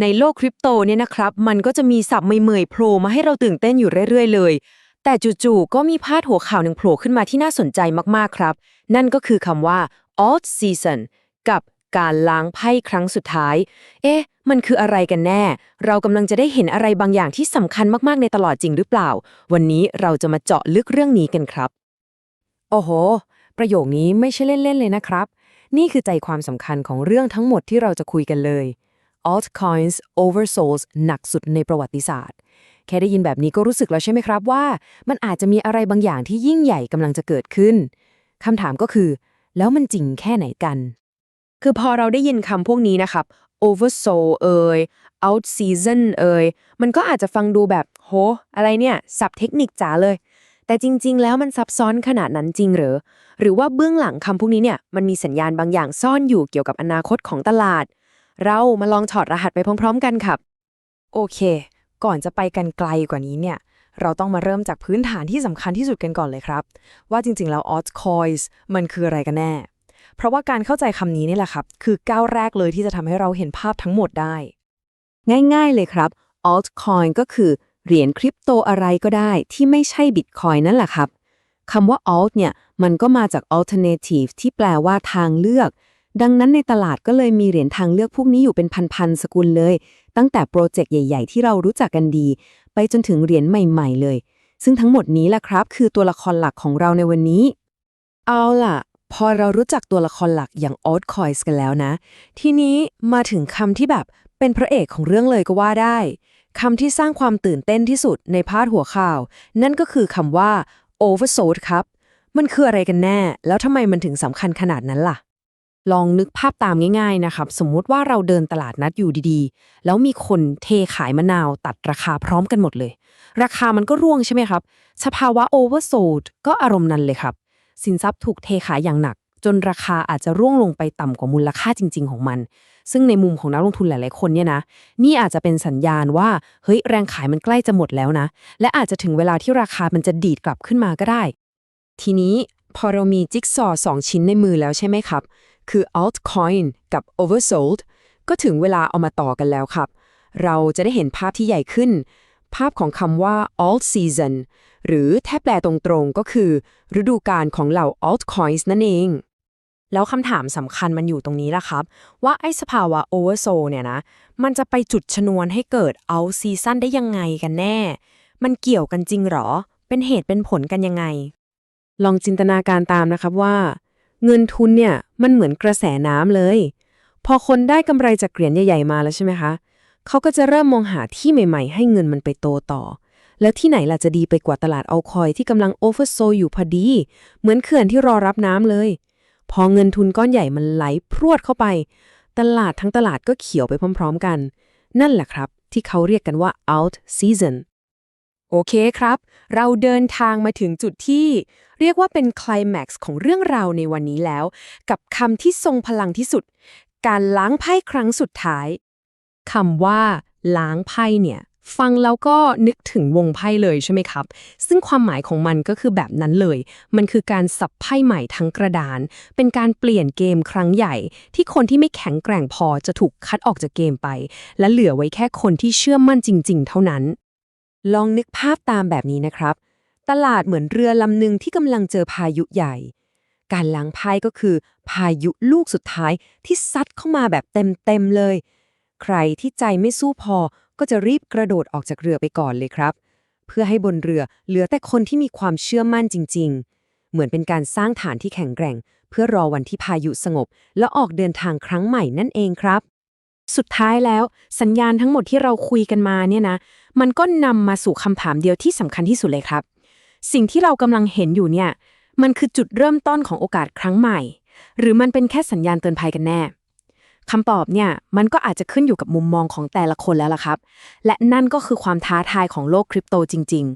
ในโลกคริปโตเนี่ยนะครับ มันก็จะมีศัพท์ใหม่ๆโผล่มาให้เราตื่นเต้นอยู่เรื่อยๆ เลย แต่จู่ๆก็มีพาดหัวข่าวหนึ่งโผล่ขึ้นมาที่น่าสนใจมากๆครับ นั่นก็คือคำว่า alt season กับการล้างไพ่ครั้งสุดท้าย เอ๊ะ มันคืออะไรกันแน่ เรากำลังจะได้เห็นอะไรบางอย่างที่สำคัญมากๆ ในตลอดจริงหรือเปล่า วันนี้เราจะมาเจาะลึกเรื่องนี้กันครับ โอ้โห ประโยคนี้ไม่ใช่เล่นๆเลยนะครับ นี่คือใจความสำคัญของเรื่องทั้งหมดที่เราจะคุยกันเลย altcoins oversold หนักสุดในประวัติศาสตร์ แค่ได้ยินแบบนี้ก็รู้สึกแล้วใช่ไหมครับว่า มันอาจจะมีอะไรบางอย่างที่ยิ่งใหญ่กำลังจะเกิดขึ้นคำถามก็คือ แล้วมันจริงแค่ไหนกัน คือพอเราได้ยินคำพวกนี้นะครับ oversold เอ่ย out season เอ่ยมันก็อาจจะฟังดูแบบโห อะไรเนี่ยสับเทคนิคจ๋าเลย แต่จริง ๆ แล้วมันซับซ้อนขนาดนั้นจริงหรือ หรือว่าเบื้องหลังคำพวกนี้เนี่ยมันมีสัญญาณบางอย่างซ่อนอยู่เกี่ยวกับอนาคตของตลาด เรามาลองถอดรหัสไปพร้อม ๆ กันครับ โอเค ก่อนจะไปกันไกลกว่านี้เนี่ย เราต้องมาเริ่มจากพื้นฐานที่สำคัญที่สุดกันก่อนเลยครับ ว่าจริงๆ แล้ว altcoins มันคืออะไรกันแน่ เพราะว่าการเข้าใจคำนี้นี่แหละครับ คือก้าวแรกเลยที่จะทำให้เราเห็นภาพทั้งหมดได้ ง่ายๆเลยครับ altcoin ก็คือเหรียญคริปโตอะไรก็ได้ที่ไม่ใช่ Bitcoin นั่นแหละครับคำว่า alt เนี่ย มันก็มาจาก alternative ที่แปลว่าทางเลือก ดังนั้นในตลาดก็เลยมีเหรียญทางเลือกพวกนี้อยู่เป็นพันๆสกุลเลย ตั้งแต่โปรเจกต์ใหญ่ ๆ ที่เรารู้จักกันดี ไปจนถึงเหรียญใหม่ ๆ เลย ซึ่งทั้งหมดนี้แหละครับ คือตัวละครหลักของเราในวันนี้ เอาล่ะ พอเรารู้จักตัวละครหลักอย่าง altcoins กันแล้วนะ ทีนี้มาถึงคำที่แบบเป็นพระเอกของเรื่องเลยก็ว่าได้คำที่สร้างความตื่นเต้นที่สุดในพาดหัวข่าว นั่นก็คือคำว่า oversold ครับ มันคืออะไรกันแน่ แล้วทำไมมันถึงสำคัญขนาดนั้นล่ะ ลองนึกภาพตามง่ายๆนะครับ สมมุติว่าเราเดินตลาดนัดอยู่ดีๆ แล้วมีคนเทขายมะนาวตัดราคาพร้อมกันหมดเลย ราคามันก็ร่วงใช่ไหมครับ สภาวะ oversold ก็อารมณ์นั้นเลยครับ สินทรัพย์ถูกเทขายอย่างหนัก จนราคาอาจจะร่วงลงไปต่ำกว่ามูลค่าจริง ๆ ของมัน ซึ่งในมุมของนักลงทุนหลาย ๆ คนเนี่ยนะ นี่อาจจะเป็นสัญญาณว่าเฮ้ยแรงขายมันใกล้จะหมดแล้วนะ และอาจจะถึงเวลาที่ราคามันจะดีดกลับขึ้นมาก็ได้ ทีนี้พอเรามีจิ๊กซอว์สองชิ้นในมือแล้วใช่ไหมครับ คือ altcoin กับ oversold ก็ถึงเวลาเอามาต่อกันแล้วครับ เราจะได้เห็นภาพที่ใหญ่ขึ้น ภาพของคำว่า alt season หรือแทบแปลตรงๆก็คือ ฤดูกาลของเหล่า altcoins นั่นเอง แล้วคำถามสำคัญมันอยู่ตรงนี้ล่ะครับ ว่าไอ้สภาวะ oversold เนี่ยนะ มันจะไปจุดชนวนให้เกิด alt season ได้ยังไงกันแน่ มันเกี่ยวกันจริงหรอ เป็นเหตุเป็นผลกันยังไง ลองจินตนาการตามนะครับว่า เงินทุนเนี่ยมันเหมือนกระแสน้ำเลย พอคนได้กำไรจากเหรียญใหญ่ๆมาแล้วใช่ไหมคะเขาก็จะเริ่มมองหาที่ใหม่ๆ ให้เงินมันไปโตต่อ แล้วที่ไหนล่ะจะดีไปกว่าตลาดเอาคอยที่กำลังโอเวอร์โซอยู่พอดี เหมือนเขื่อนที่รอรับน้ำเลย พอเงินทุนก้อนใหญ่มันไหลพรวดเข้าไป ตลาดทั้งตลาดก็เขียวไปพร้อม ๆ กัน นั่นแหละครับ ที่เขาเรียกกันว่า out season โอเคครับ เราเดินทางมาถึงจุดที่ เรียกว่าเป็นคลแม็กซ์ของเรื่องราวในวันนี้แล้ว กับคำที่ทรงพลังที่สุด การล้างไพ่ครั้งสุดท้ายคำว่า ล้างไพ่เนี่ย ฟังแล้วก็นึกถึงวงไพ่เลยใช่ไหมครับ ซึ่งความหมายของมันก็คือแบบนั้นเลย มันคือการสับไพ่ใหม่ทั้งกระดาน เป็นการเปลี่ยนเกมครั้งใหญ่ ที่คนที่ไม่แข็งแกร่งพอจะถูกคัดออกจากเกมไป และเหลือไว้แค่คนที่เชื่อมั่นจริง ๆ เท่านั้น ลองนึกภาพตามแบบนี้นะครับ ตลาดเหมือนเรือลำหนึ่งที่กำลังเจอพายุใหญ่ การล้างไพ่ก็คือ พายุลูกสุดท้ายที่ซัดเข้ามาแบบเต็มๆเลย ใครที่ใจไม่สู้พอก็จะรีบกระโดดออกจากเรือไปก่อนเลยครับ เพื่อให้บนเรือเหลือแต่คนที่มีความเชื่อมั่นจริง ๆ เหมือนเป็นการสร้างฐานที่แข็งแกร่ง เพื่อรอวันที่พายุสงบ แล้วออกเดินทางครั้งใหม่นั่นเองครับสุดท้ายแล้วสัญญาณทั้งหมดที่เราคุยกันมาเนี่ยนะ มันก็นำมาสู่คำถามเดียวที่สำคัญที่สุดเลยครับ สิ่งที่เรากำลังเห็นอยู่เนี่ย มันคือจุดเริ่มต้นของโอกาสครั้งใหม่ หรือมันเป็นแค่สัญญาณเตือนภัยกันแน่คำตอบเนี่ย มันก็อาจจะขึ้นอยู่กับมุมมองของแต่ละคนแล้วล่ะครับ และนั่นก็คือความท้าทายของโลกคริปโตจริง